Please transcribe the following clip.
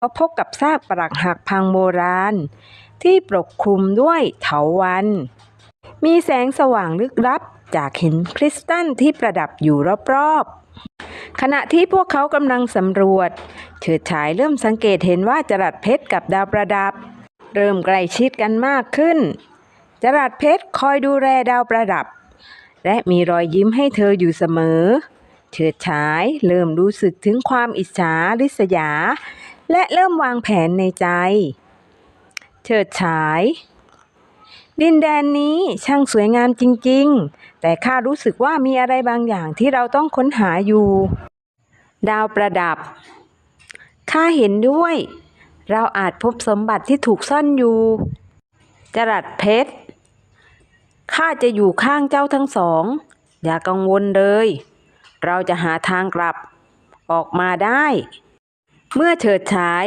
ก็พบกับซากปรักหักพังโบราณ ที่ปกคลุมด้วยเถาวัลย์มีแสงสว่างลึกลับจากหินคริสตัลที่ประดับอยู่รอบๆ ขณะที่พวกเขากำลังสำรวจ เฉิดฉายเริ่มสังเกตเห็นว่าจรัสเพชรกับดาวประดับ เริ่มใกล้ชิดกันมากขึ้น จรัสเพชรคอยดูแลดาวประดับ และมีรอยยิ้มให้เธออยู่เสมอ เฉิดฉายเริ่มรู้สึกถึงความอิจฉาริษยา และเริ่มวางแผนในใจ เฉิดฉาย ดินแดนนี้ช่างสวยงามจริง ๆ แต่ข้ารู้สึกว่ามีอะไรบางอย่างที่เราต้องค้นหาอยู่ ดาวประดับ ข้าเห็นด้วย เราอาจพบสมบัติที่ถูกซ่อนอยู่ จรัสเพชร ข้าจะอยู่ข้างเจ้าทั้งสอง อย่ากังวลเลย เราจะหาทางกลับ ออกมาได้ เมื่อเฉิดฉาย